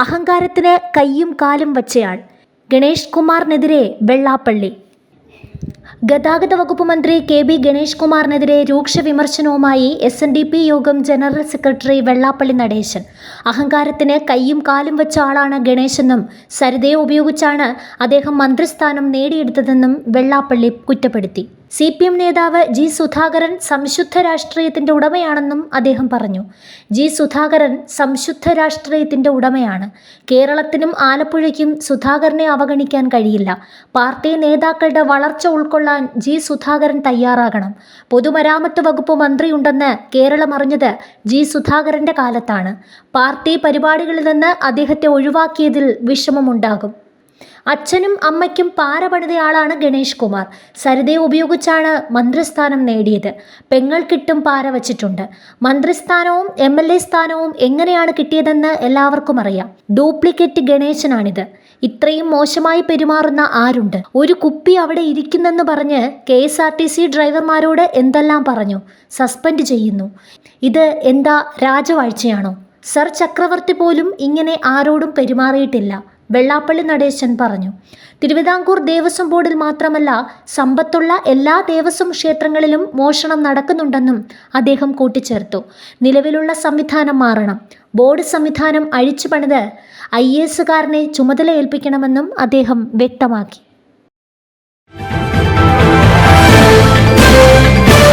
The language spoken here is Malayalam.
അഹങ്കാരത്തിന് കയ്യും കാലും വച്ചയാൾ. ഗണേഷ് കുമാറിനെതിരെ വെള്ളാപ്പള്ളി. ഗതാഗത വകുപ്പ് മന്ത്രി കെ ബി ഗണേഷ് കുമാറിനെതിരെ രൂക്ഷ വിമർശനവുമായി എസ് എൻ ഡി പി യോഗം ജനറൽ സെക്രട്ടറി വെള്ളാപ്പള്ളി നടേശൻ. അഹങ്കാരത്തിന് കയ്യും കാലും വെച്ച ആളാണ് ഗണേശെന്നും സരിതയെ ഉപയോഗിച്ചാണ് അദ്ദേഹം മന്ത്രിസ്ഥാനം നേടിയെടുത്തതെന്നും വെള്ളാപ്പള്ളി കുറ്റപ്പെടുത്തി. സി പി എം നേതാവ് ജി സുധാകരൻ സംശുദ്ധ രാഷ്ട്രീയത്തിന്റെ ഉടമയാണെന്നും അദ്ദേഹം പറഞ്ഞു. ജി സുധാകരൻ സംശുദ്ധ രാഷ്ട്രീയത്തിന്റെ ഉടമയാണ്. കേരളത്തിനും ആലപ്പുഴയ്ക്കും സുധാകരനെ അവഗണിക്കാൻ കഴിയില്ല. പാർട്ടി നേതാക്കളുടെ വളർച്ച ഉൾക്കൊള്ളാൻ ജി സുധാകരൻ തയ്യാറാകണം. പൊതുമരാമത്ത് വകുപ്പ് മന്ത്രിയുണ്ടെന്ന് കേരളം അറിഞ്ഞത് ജി സുധാകരന്റെ കാലത്താണ്. പാർട്ടി പരിപാടികളിൽ നിന്ന് അദ്ദേഹത്തെ ഒഴിവാക്കിയതിൽ വിഷമമുണ്ടാകും. അച്ഛനും അമ്മയ്ക്കും പാര പണിതയാളാണ് ഗണേഷ് കുമാർ. സരിതയെ ഉപയോഗിച്ചാണ് മന്ത്രിസ്ഥാനം നേടിയത്. പെങ്ങൾക്കിട്ടും പാര വച്ചിട്ടുണ്ട്. മന്ത്രിസ്ഥാനവും എം എൽ എ സ്ഥാനവും എങ്ങനെയാണ് കിട്ടിയതെന്ന് എല്ലാവർക്കും അറിയാം. ഡ്യൂപ്ലിക്കേറ്റ് ഗണേശനാണിത്. ഇത്രയും മോശമായി പെരുമാറുന്ന ആരുണ്ട്? ഒരു കുപ്പി അവിടെ ഇരിക്കുന്നെന്ന് പറഞ്ഞ് K S R T C ഡ്രൈവർമാരോട് എന്തെല്ലാം പറഞ്ഞു? സസ്പെൻഡ് ചെയ്യുന്നു. ഇത് എന്താ രാജവാഴ്ചയാണോ? സർ ചക്രവർത്തി പോലും ഇങ്ങനെ ആരോടും പെരുമാറിയിട്ടില്ല. വെള്ളാപ്പള്ളി നടേശൻ പറഞ്ഞു. തിരുവിതാംകൂർ ദേവസ്വം ബോർഡിൽ മാത്രമല്ല സമ്പത്തുള്ള എല്ലാ ദേവസ്വം ക്ഷേത്രങ്ങളിലും മോഷണം നടക്കുന്നുണ്ടെന്നും അദ്ദേഹം കൂട്ടിച്ചേർത്തു. നിലവിലുള്ള സംവിധാനം മാറണം. ബോർഡ് സംവിധാനം അഴിച്ചു പണിത് ഐ എസുകാരനെ ചുമതല ഏൽപ്പിക്കണമെന്നും അദ്ദേഹം വ്യക്തമാക്കി.